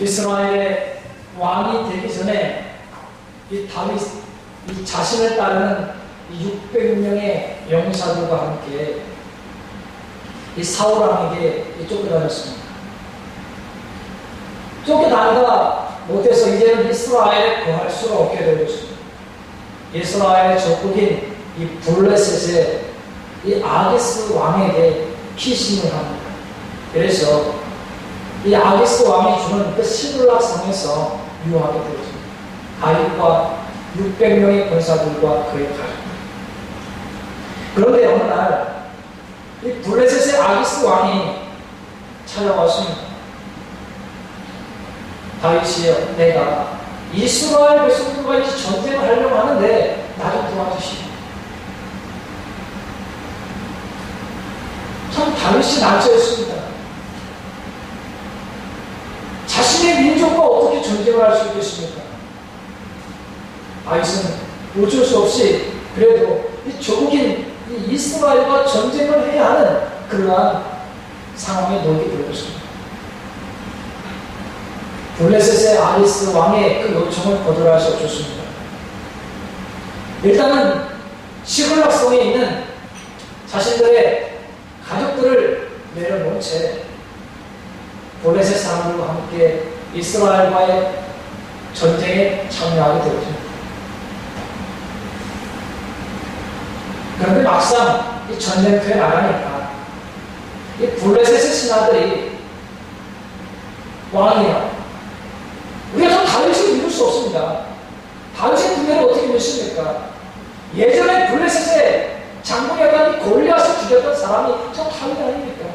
이스라엘의 왕이 되기 전에 이 다윗 이 자신을 따르는 이 600명의 용사들과 함께 이 사울 왕에게 이 쫓겨다녔습니다. 쫓겨다니다 못해서 이제는 이스라엘에 거할 수가 없게 되고 있습니다. 이스라엘의 적국인 이 블레셋의 이 아기스 왕에게 피신을 합니다. 그래서 이 아기스 왕이 주는 그 시블락성에서 유하게 되었습니다. 다윗과 600명의 권사들과 그의 가족. 그런데 어느 날, 이 블레셋의 아기스 왕이 찾아왔습니다. 다윗이여, 내가 이스라엘 백성들과 이제 전쟁을 하려고 하는데 나 좀 도와주시오. 참 다윗이 난처했습니다. 자신의 민족과 어떻게 전쟁을 할 수 있겠습니까? 다윗은 어쩔 수 없이 그래도 이 조국인 이 이스라엘과 전쟁을 해야 하는 그러한 상황에 놓이게 되었습니다. 블레셋의 아리스 왕의 그 요청을 거절할 수 없었습니다. 일단은 시글락성에 있는 자신들의 가족들을 내려놓은 채 블레셋 사람들과 함께 이스라엘과의 전쟁에 참여하게 되었습니다. 그런데 막상 이 전쟁터에 나가니까 이 블레셋의 신하들이 왕이야. 우리가 저 다윗을 믿을 수 없습니다. 다윗의 군대를 어떻게 믿습니까? 예전에 블레셋의 장군이었던 이 골리앗을 죽였던 사람이 저 다윗 아닙니까?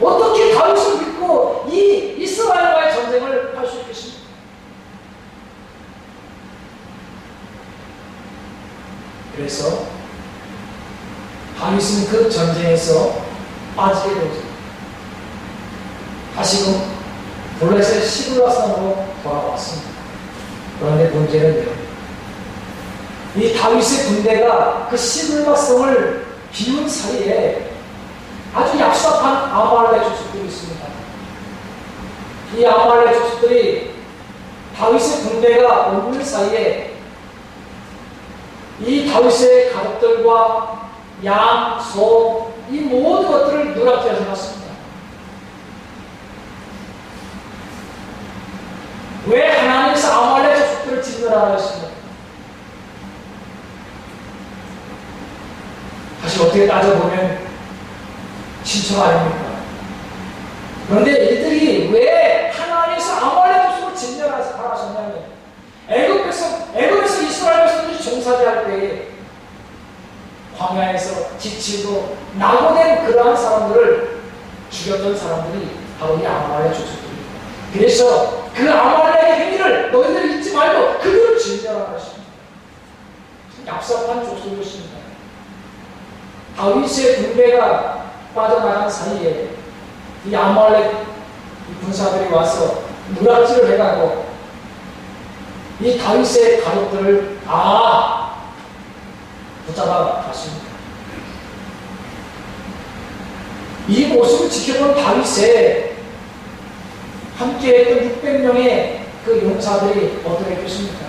어떻게 다윗을 믿 고 이 이스라엘과의 전쟁을 할 수 있겠습니까? 그래서 다윗은 그 전쟁에서 빠지게 되죠. 다시금 블레셋 시블라산으로 돌아왔습니다. 그런데 문제는요. 이 다윗의 군대가 그 시블라성을 비운 사이에 아주 얍삽한 아말렉 족속들이 있습니다. 이 아말렉 족속들이 다윗의 군대가 오는 사이에 이 다윗의 가족들과 양, 소, 이 모든 것들을 누락해 놨습니다. 왜 하나님께서 아말렉 족속들을 진멸하라 했습니까? 다시 어떻게 따져보면 친척 아닙니까? 그런데 이들이 왜 하나님께서 아말렉 족속을 진멸하셨냐면 애굽에서 애굽에서 이스라엘 백성들이 종사할 때에 광야에서 지치고 낙오된 그러한 사람들을 죽였던 사람들이 바로 이 아말렉 족속들입니다. 그래서 그 아말렉의 행위를 너희들 잊지 말고 그들을 진멸하라 하십니다. 얍삽한 족속이었습니다. 다윗의 군대가 빠져나간 사이에 이 아말렉 군사들이 와서 무락질을 해가고 이 다윗의 가족들을 다 붙잡아 갔습니다. 이 모습을 지켜본 다윗의 함께했던 600명의 그 용사들이 어떻게 했겠습니까?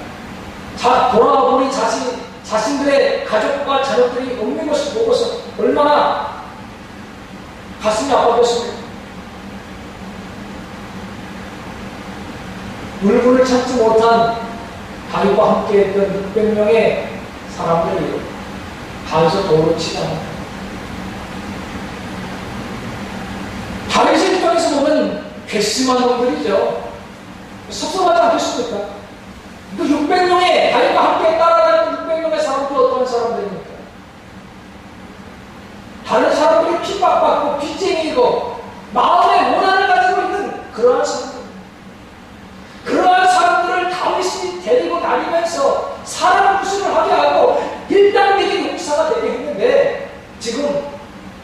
자, 돌아와 보니 자신, 자신들의 가족과 자녀들이 없는 것을 보고서 얼마나 가슴이 아팠겠습니까? 울분을 참지 못한 다윗과 함께했던 600명의 사람들이 다윗을 도로 치다. 다윗의 입장에서 보면 괘씸한 놈들이죠. 섭섭하지 않겠습니까? 그 600명의 다윗과 함께 따라다니는 600명의 사람들 어떤 사람들입니까? 다른 사람들이 핍박받고 빚쟁이고 마음의 원한을 가지고 있는 그러한 사람들. 그러한 사람들을 다윗이 데리고 다니면서 사람 구실을 하게 하고 일당백의 용사가 되게 했는데 지금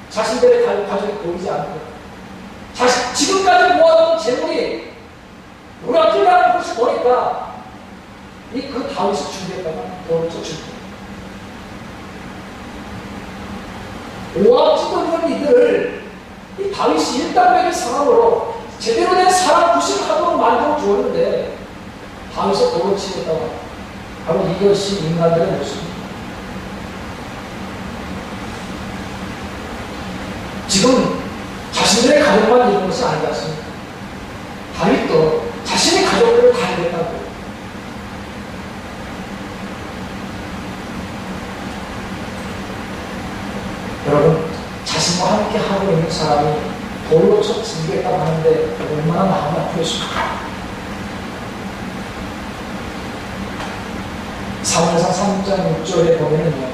자신들의 가- 가족이 보이지 않고 자신, 지금까지 모아둔 재물이 무락질하는 것을 보니까 이그 다윗이 준비했다가 쫓을 거야. 오합지도 없는 이들을 이 다윗이 일당백의 상황으로 제대로 된 사람 구실하도록 만들어 주었는데 다윗을 돌로 치겠다고 바로 이것이 인간들의 모습입니다. 지금 자신들의 가족만 이런 것이 아니지 않습니까? 다윗도 자신의 가족들을 다 잃었다고. 여러분, 자신과 함께 하고 있는 사람이 돌로 쳐 죽이겠다고 하는데 얼마나 마음이 아프겠습니까? 사무엘상 3장 6절에 보면은요,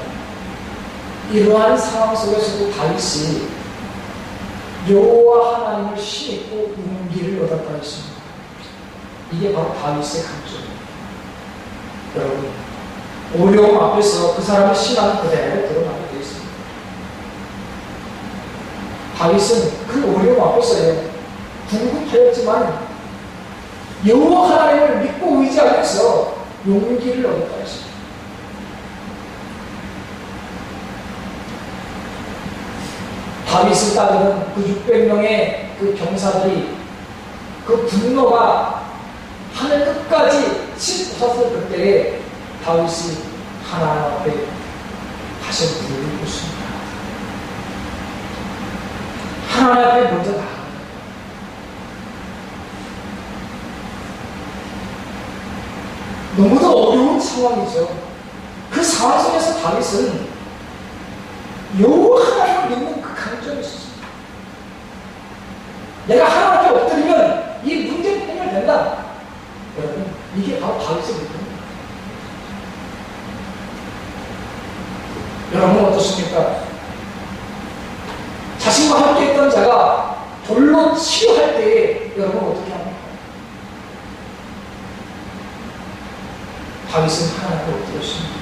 이러한 상황 속에서도 다윗이 여호와 하나님을 신입고 용기를 얻었다 했습니다. 이게 바로 다윗의 강점입니다. 여러분, 어려움 앞에서 그 사람의 신앙이 그대로 드러나게 되어 있습니다. 다윗은 그 어려움 앞에서요, 궁극하였지만 여호와 하나님을 믿고 의지하면서 용기를 얻었다 했습니다. 다윗을 따르는 그 600명의 그 병사들이 그 분노가 하늘 끝까지 치솟았을 그때에 다윗이 하나님 앞에 다시 무릎을 꿇습니다. 하나님 앞에 먼저 나아갑니다. 너무도 어려운 상황이죠. 그 상황 속에서 다윗은 여호와 하나님을 믿는 그 강점이 있었습니다. 내가 하나님 앞에 엎드리면 이 문제는 해결된다. 여러분, 이게 바로 다윗의 믿음입니다. 여러분 어떻습니까? 자신과 함께 했던 자가 돌로 치료할 때에 여러분 어떻게 합니까? 다윗은 하나님 앞에 엎드렸습니다.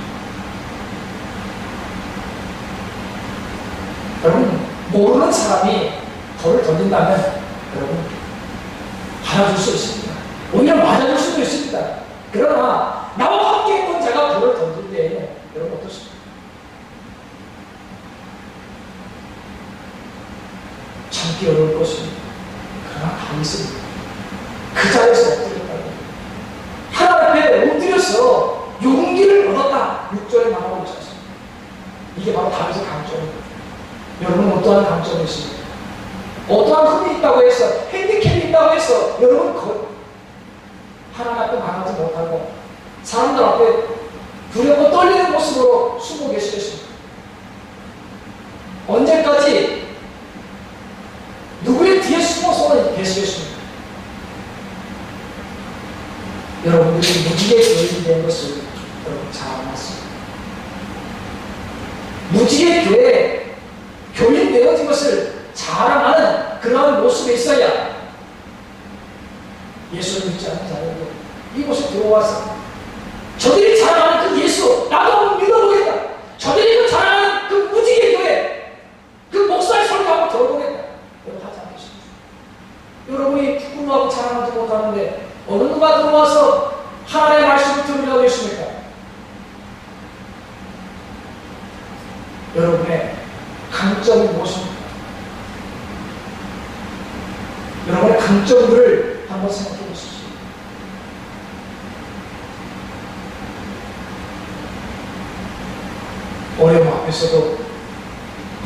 여러분 모르는 사람이 돌을 던진다면 여러분 받아줄 수 있습니다. 오히려 맞아줄 수도 있습니다. 그러나 나와 함께 했던 자가 돌을 던질 때 여러분 어떻습니까? 참기 어려울 것입니다. 그러나 다윗은 그 자리에서 엎드렸다. 하나님 앞에 엎드려서 용기를 얻었다. 6절에 말하고 있지 않습니까? 이게 바로 다윗의 어떠한 강점이 있습니까? 어떠한 흠이 있다고 해서 핸디캡이 있다고 해서 여러분 그 하나님 앞에 말하지 못하고 사람들 앞에 두렵고 떨리는 모습으로 숨어 계시겠습니까? 언제까지 누구의 뒤에 숨어서 계시겠습니까? 여러분들이 무지개 교인이 된 것을 여러분 잘 알았습니다. 무지개 교회 교인 되어진 것을 자랑하는 그러한 모습에 있어야 예수를 믿지 않는 자들도 이곳에 들어와서 저들이 자랑하는 그 예수 나도 한번 믿어보겠다 저들이 그 자랑하는 그 무지개 교회 그 목사의 소리 한번 들어보겠다 여러분 하지 않겠습니까? 여러분이 부끄러워하고 자랑하지 못하는데 어느 누가 들어와서 하나님의 말씀을 들으려고 했습니까? 여러분의 강점이 무엇입니까? 여러분의 강점들을 한번 생각해 보십시오. 어려움 앞에서도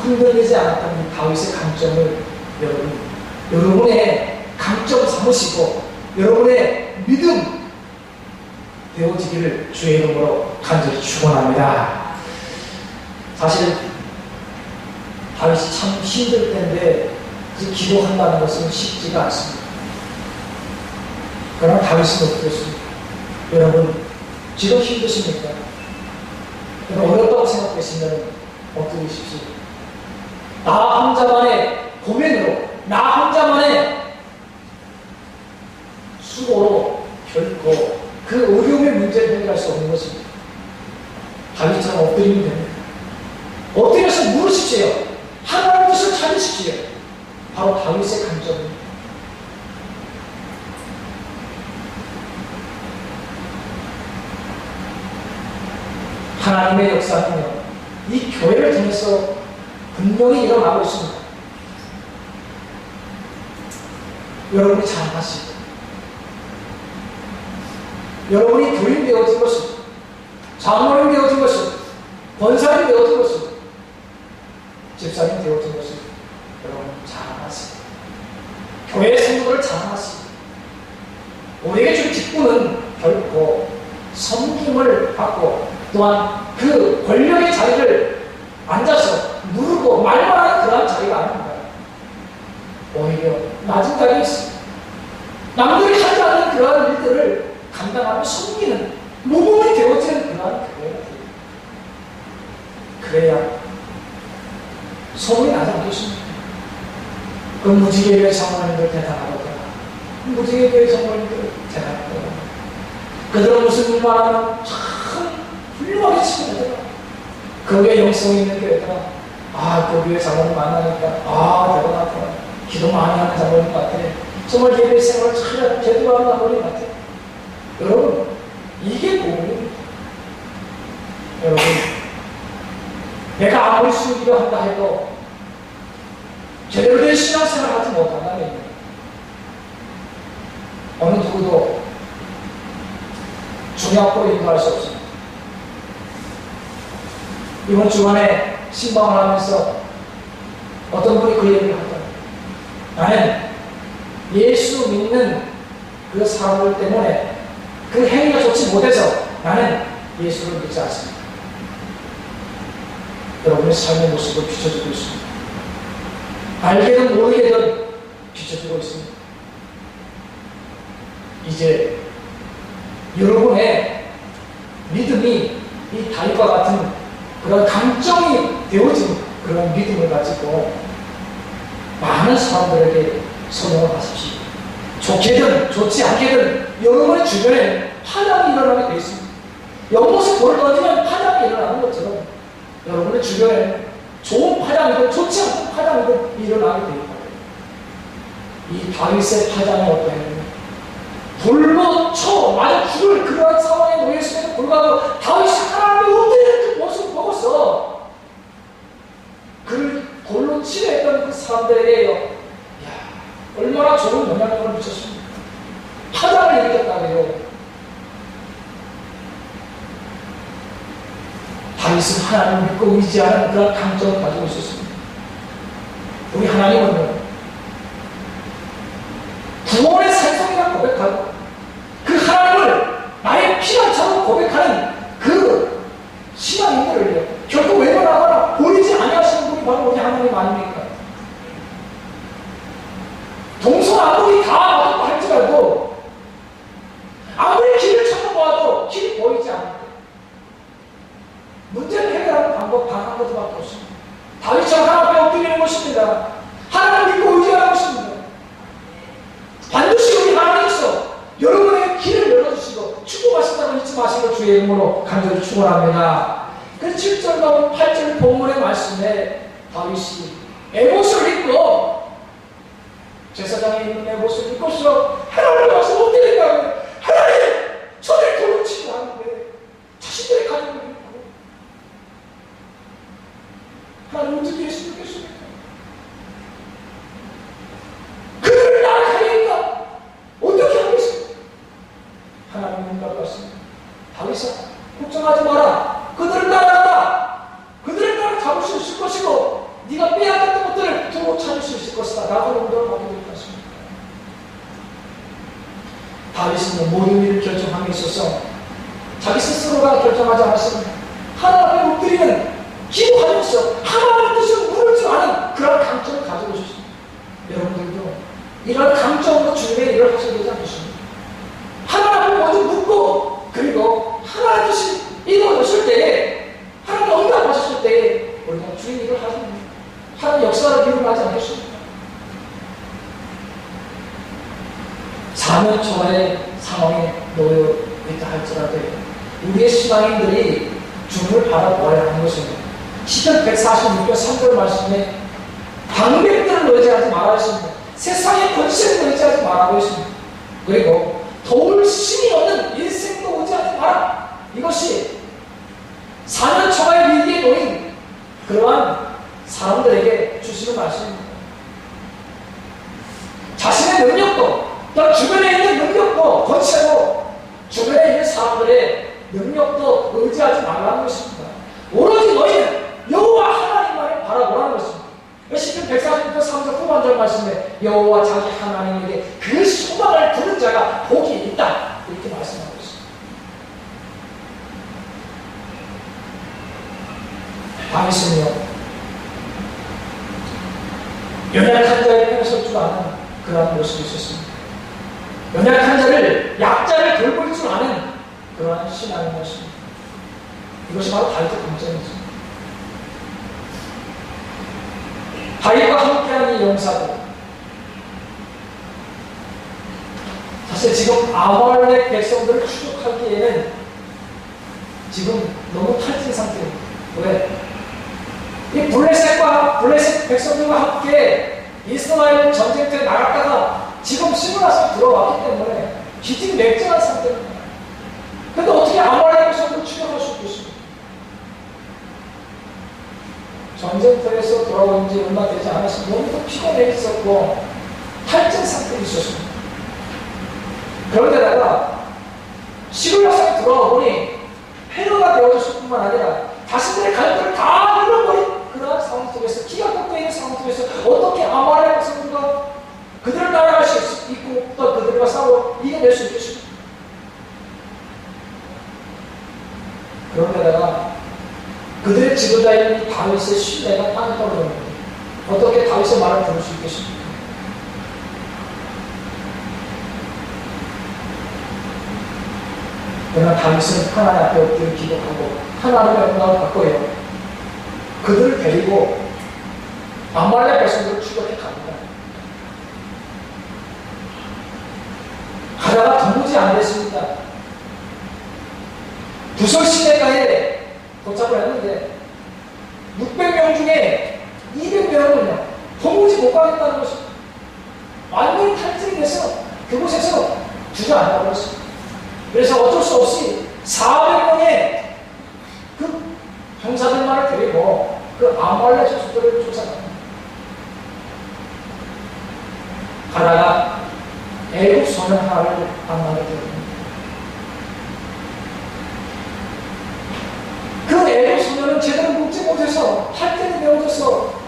흔들리지 않았던 이 다윗의 강점을 여러분, 여러분의 강점 삼으시고 여러분의 믿음 되어지기를 주의 이름으로 간절히 축원합니다. 사실 다윗이 참 힘들 텐데 그 기도한다는 것은 쉽지가 않습니다. 그러나 다윗은 어떻겠습니까? 여러분 지금 힘드십니까? 어렵다고 생각되시면 어떻게 십시오? 나 혼자만의 고민으로 나 혼자만의 수고로 결코 그 어려움의 문제를 해결할 수 없는 것입니다. 다윗처럼 엎드리면 됩니다. 엎드려서 물으십시오. 하나님의 뜻을 찾으십시오. 바로 다윗의 강점입니다. 하나님의 역사는요, 이 교회를 통해서 분명히 일어나고 있습니다. 여러분이 자랑하시고 여러분이 교인 되어진 것은 장로님 되어진 것은 권사님 되어진 것은 집사님 되어진 것은 여러분 자랑하시고 교회 성도를 자랑하시고 우리에게 준 직분은 결코 섬김을 받고 또한 그 권력의 자리를 앉아서 누르고 말만 하는 그러한 자리가 아닙니다. 오히려 낮은 자리에 있습니다. 남들이 하지 않는 그러한 일들을 감당하며 섬기는 모범이 되어지는 그러한 교회가 됩니다. 그래야 소문이 나지 않겠습니까? 그 무지개 교회 장로님들 대단하거든요. 무지개 교회 장로님들 대단하거든요. 그들은 무슨 일만 하면 참 훌륭하게 치거든요. 그 위에 영성이 있는 교회다. 아, 그 위에 장로님 만나니까 아, 대단하다. 기도 많이 하는 장로님 같아. 정말 예배 생활을 잘 제대로 하는 장로님 같아. 여러분, 이게 복음입니다. 여러분, 내가 아무리 수기를 한다 해도 제대로 된 신앙생활을 하지 못한다면 어느 누구도 중요하고 인도할 수 없습니다. 이번 주간에 신방을 하면서 어떤 분이 그 얘기를 하더라고요. 나는 예수 믿는 그 사람들 때문에 그 행위가 좋지 못해서 나는 예수를 믿지 않습니다. 여러분의 삶의 모습을 비춰주고 있습니다. 알게든 모르게든 비춰주고 있습니다. 이제 여러분의 믿음이 이 다윗과 같은 그런 강정이 되어진 그런 믿음을 가지고 많은 사람들에게 선언을 하십시오. 좋게든 좋지 않게든 여러분의 주변에 파장이 일어나게 되어 있습니다. 연못에 돌을 던지면 파장이 일어나는 것처럼 여러분의 주변에 좋은 파장이든 좋지 않은 파장이든 일어나게 되어 있다. 이 다윗의 파장이 어떠했느냐? 불로 쳐 맞아 죽을 그러한 상황에 놓였음에도 불구하고 다윗이 하나님의 엎드리는 그 모습을 보고서 그를 돌로 치려 했던 그 사람들에게 야 얼마나 좋은 영향력을 미쳤습니까? 파장을 일으켰다고요. 다윗은 하나님을 믿고 의지하는 그런 감정을 가지고 있었습니다. 우리 하나님은요, 구원의 산성이라 고백하고 그 하나님을 나의 피난처럼 고백하는 그 신앙인들을요, 결코 외면하거나 보이지 아니하시는 분이 바로 우리 하나님 아닙니까? 동서 아무리 다 맞았다 할지라도 아무리 길을 찾아보아도 길이 보이지 않을 때 문제를 해결하는 방법 단 한 가지밖에 없습니다. 다윗처럼 하나님 앞에 엎드리는 것입니다. 하나님 믿고 의지하는 것입니다. 반드시 우리 하나님께서 여러분의 길을 열어주시고 축복하신다고 잊지 마시고 주의 이름으로 간절히 축원합니다. 그 7절 넘은 8절 본문의 말씀에 다윗이 에봇을 입고 제사장이 입는 에봇을 입고서 하나님 와서 엎드린다고 하나님 저들 돌로 치고 하는데 자신들의 가족을 입고 하나님 어떻게 했으면 좋겠습니까? 그들을 나가니까 어떻게 하겠습니까? 하나님 응답하십니다. 다윗아 걱정하지 마라. 그들을 따라간다. 그들을 따라 잡을 수 있을 것이고 네가 빼앗겼던 것들을 두고 찾을 수 있을 것이다. 라고 응답을 받게 될 것입니다. 다윗은 모든 일을 결정함에 있어서 자기 스스로가 결정하지 않았습니다. 하나님 앞에 엎드리는 기도하면서 하나님의 뜻을 물을 줄 아는 그런 강점을 가지고 있습니다. 여러분들도 이런 강점으로 주님의 일을 하셔야 되지 않겠습니까? 하나님을 먼저 묻고 그리고 하나님 뜻이 이루어졌을 때에 하나님 응답하셨을 때에 우리가 주의 일을 하십니다. 하나님 역사를 일어나지 않겠습니까? 사면 초과의 상황에 놓여 있다 할지라도 우리의 신앙인들이 주님을 바라보아야 하는 것입니다. 시편 146편 3절 말씀에 방백들을 의지하지 말아야 했습니다. 세상의 권세를 의지하지 말라고 했습니다. 그리고 도울 힘이 없는 인생도 의지하지 마라. 이것이 사면 초과의 위기에 놓인 그러한 사람들에게 주시는 말씀입니다. 자신의 능력도 또 주변에 있는 능력도 권세도 주변에 있는 사람들의 능력도 의지하지 말라는 것입니다. 오로지 너희는 여호와 하나님만을 바라보라는 것입니다. 시편 140편 3절 후반절 말씀에 여호와 자기 하나님에게 그 소망을 두는 자가 복이 있다 이렇게 말씀하고 있습니다. 다윗은요 연약한 자의 설줄 아는 그러한 모습이 있었습니다. 연약한 자를 약자를 돌볼 줄 아는 그러한 신앙의 모습입니다. 이것이 바로 다윗의 공점이죠. 다윗과 함께하는 이 용사들 사실 지금 아말렉 백성들을 추격하기에는 지금 너무 탈진 상태입니다. 왜? 이 블레셋과 블레셋 백성들과 함께 이스라엘 전쟁터에 나갔다가 지금 시므라서 들어왔기 때문에 기진 맥정한 상태입니다. 근데 어떻게 아말렉 백성들을 추격할 수 있겠습니까? 전쟁터에서 돌아온 지 얼마 되지 않았으면 너무도 피곤해 있었고 탈진 상태에 있었습니다. 그런데다가 시골야성에 들어와 보니 패러가 되어졌을 뿐만 아니라 자신들의 가족들을 다 잃어버린 그러한 상황 속에서 기가 꺾여 있는 상황 속에서 어떻게 아말의 백성들과 그들을 따라갈 그들과 싸워 이겨낼 수 있겠습니까? 그런데다가 그들의 지도자인 다윗의 신뢰가 땅에 떨어졌는데 어떻게 다윗의 말을 들을 수 있겠습니까? 그러나 다윗은 하나님 앞에 엎드려 기도하고 하나님의 영광을 받고요. 그들을 데리고 아말렉 백성들을 추격해 갑니다. 가다가 도무지 안 됐습니다. 부설 시내가에 도착을 했는데 600명 중에 200명은요 도무지 못 가겠다는 것입니다. 완전히 탈진이 돼서 그곳에서 주저앉아 버렸습니다. 그래서 어쩔 수 없이 400명의 그 병사들만을 데리고 그 아말렉 자식들을 쫓아갑니다. 가다가 애국 소년 하나를 만나게 됩니다. 그 애국 소년은 제대로 묵지 못해서 탈퇴이 되어져서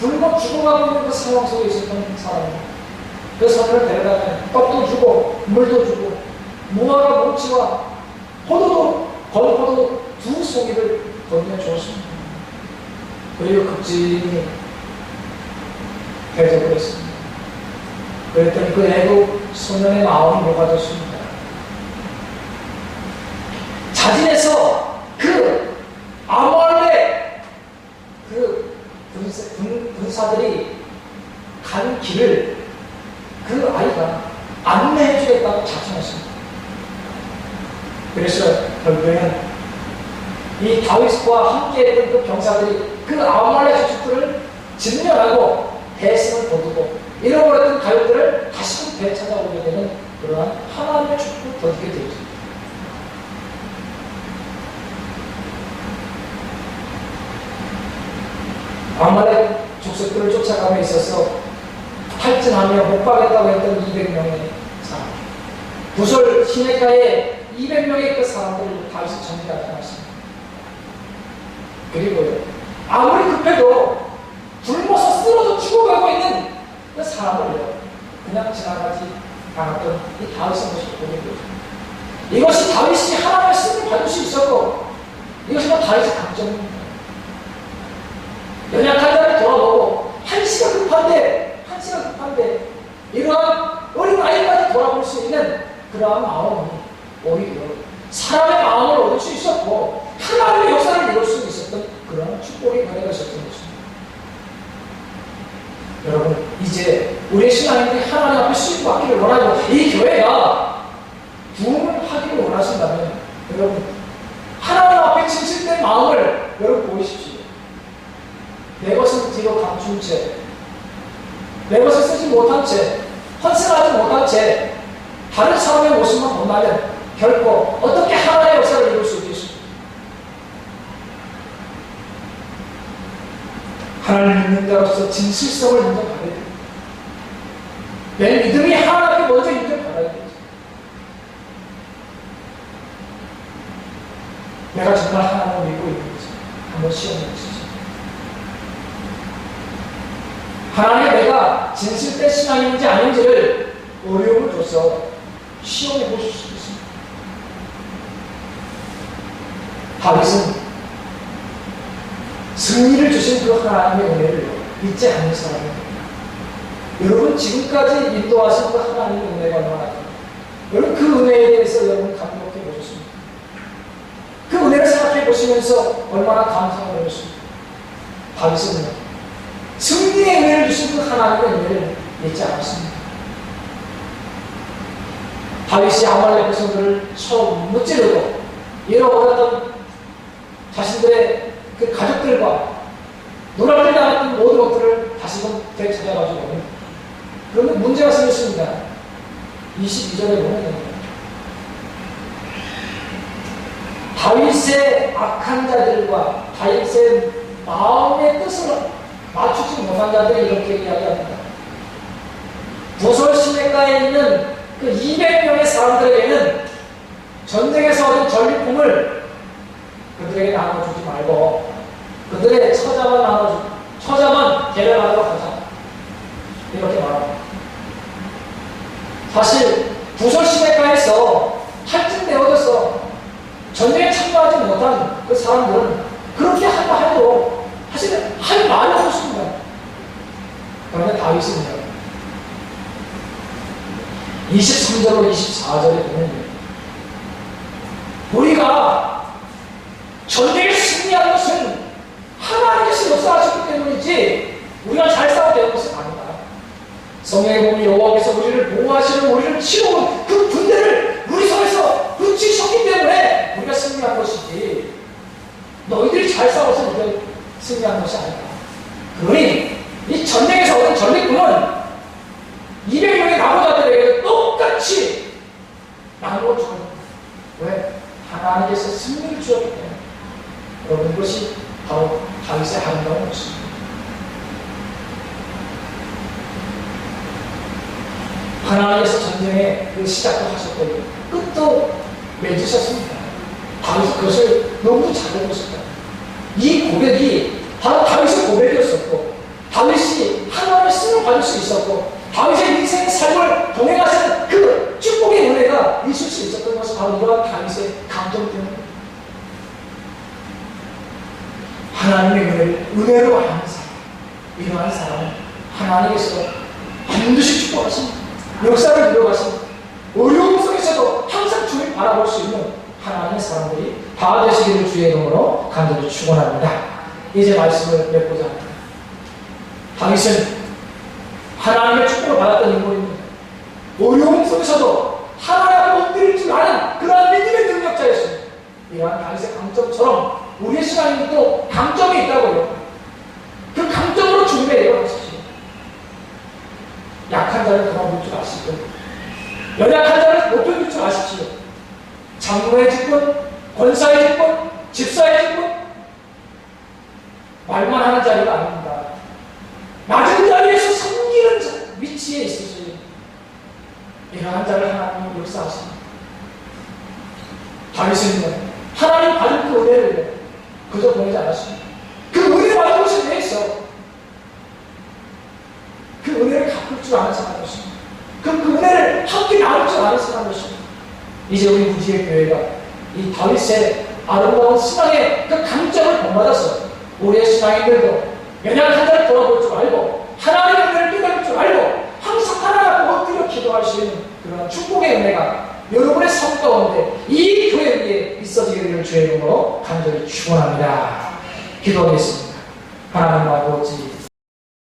굶어 죽어가고 있는 그 상황 속에 있었던 사람입니다. 그 소년을 데려다가 떡도 주고 물도 주고 무화과 뭉치와 포도도 건포도 두 송이를 건네주었습니다. 그리고 급진히 대접을 했습니다. 그랬더니 그 애국 소년의 마음이 녹아졌습니다. 자진해서 그 아말렉 그 군사, 군, 군사들이 간 길을 그 아이가 안내해 주겠다고 작정했습니다. 그래서 결국에는 이 다윗과 함께 했던 그 병사들이 그 아말렉 자식들을 진멸하고 대승을 거두고 잃어버렸던 가족들을 다시 되찾아오게 되는 그러한 하나님의 축복을 거두게 되죠. 아말렉 족속들을 쫓아감에 있어서 탈진하며 못 가겠다고 했던 200명의 사람 부설 시내가에 200명의 그 사람들을 다윗이 정리하지 않았습니다. 그리고요, 아무리 급해도 굶어서 쓰러져 죽어가고 있는 그 사람을요, 그냥 지나가지 않았던 이 다윗의 모습을 보게 되죠. 이것이 다윗이 하나님의 승을 받을 수 있었고, 이것이 바로 다윗의 강점입니다. 연약한 자를 돌아보고, 한시가 급한데, 한시가 급한데, 이러한 어린 아이까지 돌아볼 수 있는 그러한 마음이 오히려 사람의 마음을 얻을 수 있었고 하나님의 역사를 이룰 수 있었던 그런 은혜가 있었던 것입니다. 여러분 이제 우리 신앙인들이 하나님 앞에 수익받기를 원하고 이 교회가 부흥을 하기를 원하신다면 여러분 하나님 앞에 진실된 마음을 여러분 보이십시오. 내 것은 뒤로 감춘 채, 내 것을 쓰지 못한 채, 헌신하지 못한 채 다른 사람의 모습만 본다면 결코 어떻게 하나의 역사를 이룰 수 있겠습니까? 하나님 믿는 자로서 진실성을 됩니다. 내 믿음이 하나님 먼저 인정받아야 되죠. 내가 정말 하나님을 믿고 있는지 한번 시험해 보시죠. 하나님 내가 진실된 신앙인지 아닌지를 어려움을 줘서 시험해 보실 수 있습니다. 다윗은 승리를 주신 그 하나님의 은혜를 잊지 않는 사람입니다. 여러분 지금까지 인도하신 그 하나님의 은혜가 얼마나? 여러분 그 은혜에 대해서 여러분 감격해 보셨습니까? 그 은혜를 생각해 보시면서 얼마나 감사하고 계십니까? 다윗은요 승리의 은혜를 주신 그 하나님의 은혜를 잊지 않았습니다. 다윗이 아말렉 백성들을 처음 무찌르고 잃어버렸던 자신들의 그 가족들과 노략질 당했던 모든 것들을 다시금 되찾아가지고. 그런데 문제가 생겼습니다. 22절에 보면 다윗의 악한 자들과 다윗의 마음의 뜻을 맞추지 못한 자들이 이렇게 이야기합니다. 부설 시내가에 있는 그 200명의 사람들에게는 전쟁에서 얻은 전리품을 그들에게 나눠주지 말고 그들의 처자만 나눠주 처자만 데려가도록 하자. 이렇게 말합니다. 사실 부설 시내가에서 탈진되어져서 전쟁에 참가하지 못한 그 사람들은 그렇게 한다 해도 사실 할 말이 없습니다. 그런데 다윗은요. 23절로 24절에 보면 우리가 전쟁에 승리한 것은 하나님께서 역사하셨기 때문이지 우리가 잘 싸워야 것은 아니다. 성경에 보면 여호와께서 우리를 보호하시는 우리를 치러온 그 군대를 우리 손에서 붙이셨기 때문에 우리가 승리한 것이지 너희들이 잘 싸워서 우리가 승리한 것이 아니다. 그러니 이 전쟁에서 얻은 전리품은 200명의 나무자들에게 똑같이 나누어 주는. 왜? 하나님께서 승리를 주었기 때문에 여러분 이것이 바로 다윗의 아름다운 모습입니다. 하나님께서 전쟁의 그 시작도 하셨고 끝도 맺으셨습니다. 다윗이 그것을 너무 잘 보셨다. 이 고백이 바로 다윗의 고백이었었고 다윗이 하나님의 쓰임을 받을 수 있었고 다윗의 인생의 삶을 동행하시는 그 축복의 은혜가 있을 수 있었던 것은 바로 이러한 다윗의 감정 때문입니다. 하나님의 은혜를 은혜로 아는 사람 이러한 사람은 하나님께서 반드시 축복하십니다. 역사를 이뤄가십니다. 어려움 속에서도 항상 주를 바라볼 수 있는 하나님의 사람들이 다 되시기를 주의 이름으로 간절히 축원합니다. 이제 말씀을 맺고자 합니다. 다윗은 하나님의 축복을 받았던 인물입니다. 어려움 속에서도 하나님 앞에 엎드릴 줄 아는 그러한 믿음의 능력자였습니다. 이러한 다윗의 강점처럼 우리의 신앙인도 강점이 있다고요. 그 강점으로 일어나십시오. 약한 자를 도와줄 줄 아시고 연약한 자를 높여줄 줄 아십시오. 장로의 직분, 권사의 직분, 집사의 직분 말만 하는 자리가 아닙니다. 낮은 자리에서 섬기는 자, 위치에 있으셔야 이러한 자를 하나님이 역사하십니다.